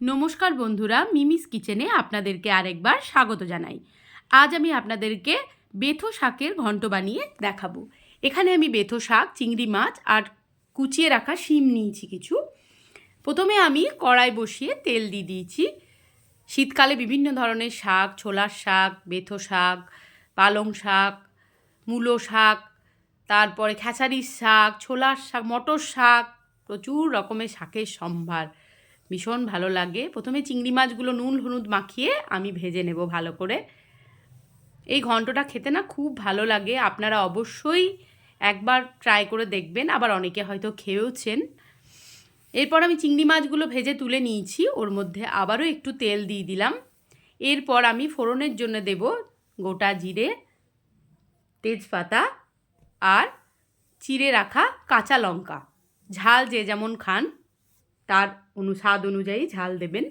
নমস্কার বন্ধুরা, মিমিস কিচেনে আপনাদেরকে আরেকবার স্বাগত জানাই। আজ আমি আপনাদেরকে বেথো শাকের ঘন্ট বানিয়ে দেখাবো। এখানে আমি বেথো শাক, চিংড়ি মাছ আর কুচিয়ে রাখা শিম নিয়েছি কিছু। প্রথমে আমি কড়াই বসিয়ে তেল দিয়ে দিয়েছি। শীতকালে বিভিন্ন ধরনের শাক, ছোলার শাক, বেথো শাক, পালং শাক, মূলো শাক, তারপরে খেসারির শাক, ছোলার শাক, মটর শাক, প্রচুর রকমের শাকের সম্ভার। ভীষণ ভালো লাগে। প্রথমে চিংড়ি মাছগুলো নুন, হলুদ মাখিয়ে আমি ভেজে নেব ভালো করে। এই ঘন্টটা খেতে না খুব ভালো লাগে। আপনারা অবশ্যই একবার ট্রাই করে দেখবেন। আবার অনেকে হয়তো খেয়েওছেন। এরপর আমি চিংড়ি মাছগুলো ভেজে তুলে নিয়েছি। ওর মধ্যে আবারও একটু তেল দিয়ে দিলাম। এরপর আমি ফোড়নের জন্য দেব গোটা জিরে, তেজপাতা আর চিড়ে রাখা কাঁচা লঙ্কা। ঝাল যে যেমন খান। তার অনু, স্বাদ অনুযায়ী ঝাল দেবেন।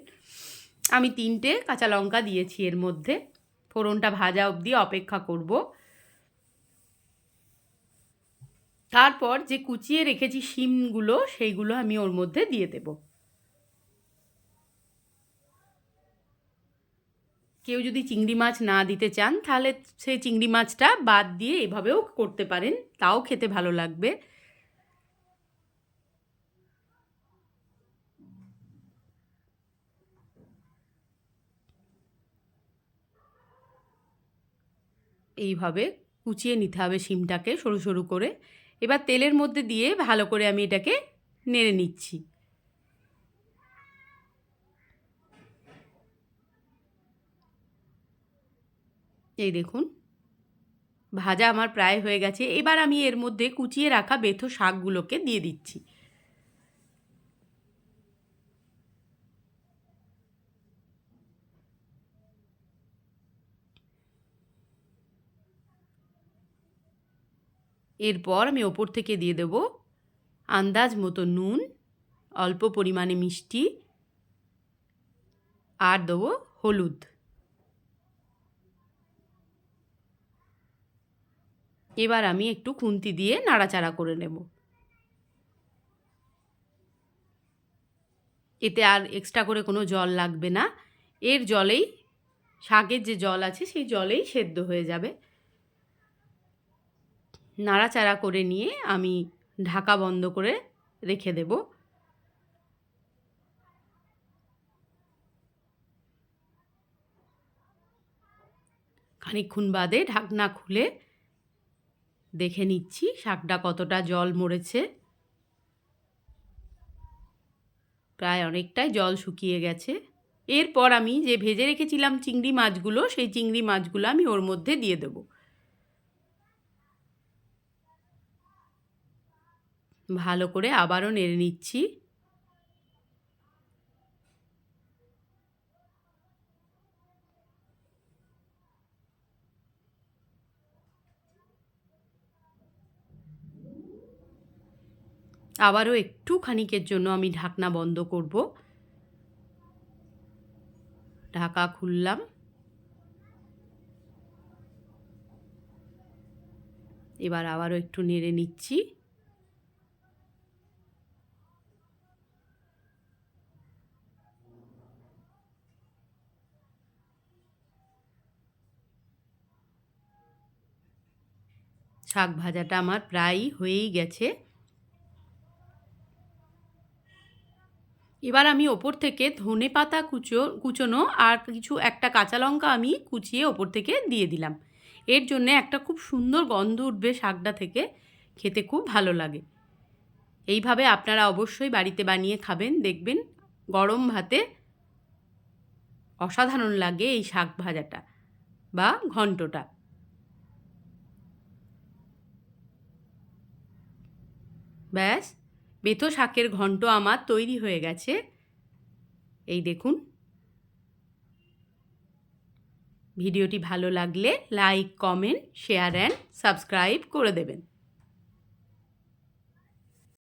আমি তিনটে কাঁচা লঙ্কা দিয়েছি এর মধ্যে। ফোড়নটা ভাজা অবধি অপেক্ষা করব। তারপর যে কুচিয়ে রেখেছি শিমগুলো, সেইগুলো আমি ওর মধ্যে দিয়ে দেব। কেউ যদি চিংড়ি মাছ না দিতে চান, তাহলে সেই চিংড়ি মাছটা বাদ দিয়ে এভাবেও করতে পারেন। তাও খেতে ভালো লাগবে। এইভাবে কুচিয়ে নিতে হবে শিমটাকে সরু সরু করে। এবার তেলের মধ্যে দিয়ে ভালো করে আমি এটাকে নেড়ে নিচ্ছি। এই দেখুন, ভাজা আমার প্রায় হয়ে গেছে। এবার আমি এর মধ্যে কুচিয়ে রাখা বেথো শাকগুলোকে দিয়ে দিচ্ছি। এরপর আমি ওপর থেকে দিয়ে দেব আন্দাজ মতো নুন, অল্প পরিমাণে মিষ্টি আর দেবো হলুদ। এবার আমি একটু খুন্তি দিয়ে নাড়াচাড়া করে নেব। এতে আর এক্সট্রা করে কোনো জল লাগবে না। এর জলেই, শাকের যে জল আছে সেই জলেই সেদ্ধ হয়ে যাবে। নাড়াচাড়া করে নিয়ে আমি ঢাকা বন্ধ করে রেখে দেব। খানিক্ষণ বাদে ঢাকনা খুলে দেখে নিচ্ছি শাকটা কতটা জল মরেছে। প্রায় অনেকটাই জল শুকিয়ে গেছে। এরপর আমি যে ভেজে রেখেছিলাম চিংড়ি মাছগুলো, সেই চিংড়ি মাছগুলো আমি ওর মধ্যে দিয়ে দেবো। ভালো করে আবারও নেড়ে নিচ্ছি। আবারও একটু খানিকের জন্য আমি ঢাকনা বন্ধ করব। ঢাকা খুললাম। এবার আবারও একটু নেড়ে নিচ্ছি। শাক ভাজাটা আমার প্রায়ই হয়েই গেছে। এবার আমি ওপর থেকে ধনে পাতা কুচো, কুচোনো আর কিছু একটা কাঁচা লঙ্কা আমি কুচিয়ে ওপর থেকে দিয়ে দিলাম। এর জন্যে একটা খুব সুন্দর গন্ধ উঠবে শাকটা থেকে, খেতে খুব ভালো লাগে। এইভাবে আপনারা অবশ্যই বাড়িতে বানিয়ে খাবেন, দেখবেন গরম ভাতে অসাধারণ লাগে এই শাক ভাজাটা বা ঘন্টটা। ব্যাস, বেতো শাকের ঘন্ট আমার তৈরি হয়ে গেছে। এই দেখুন। ভিডিওটি ভালো লাগলে like, comment, share, and subscribe করে দেবেন।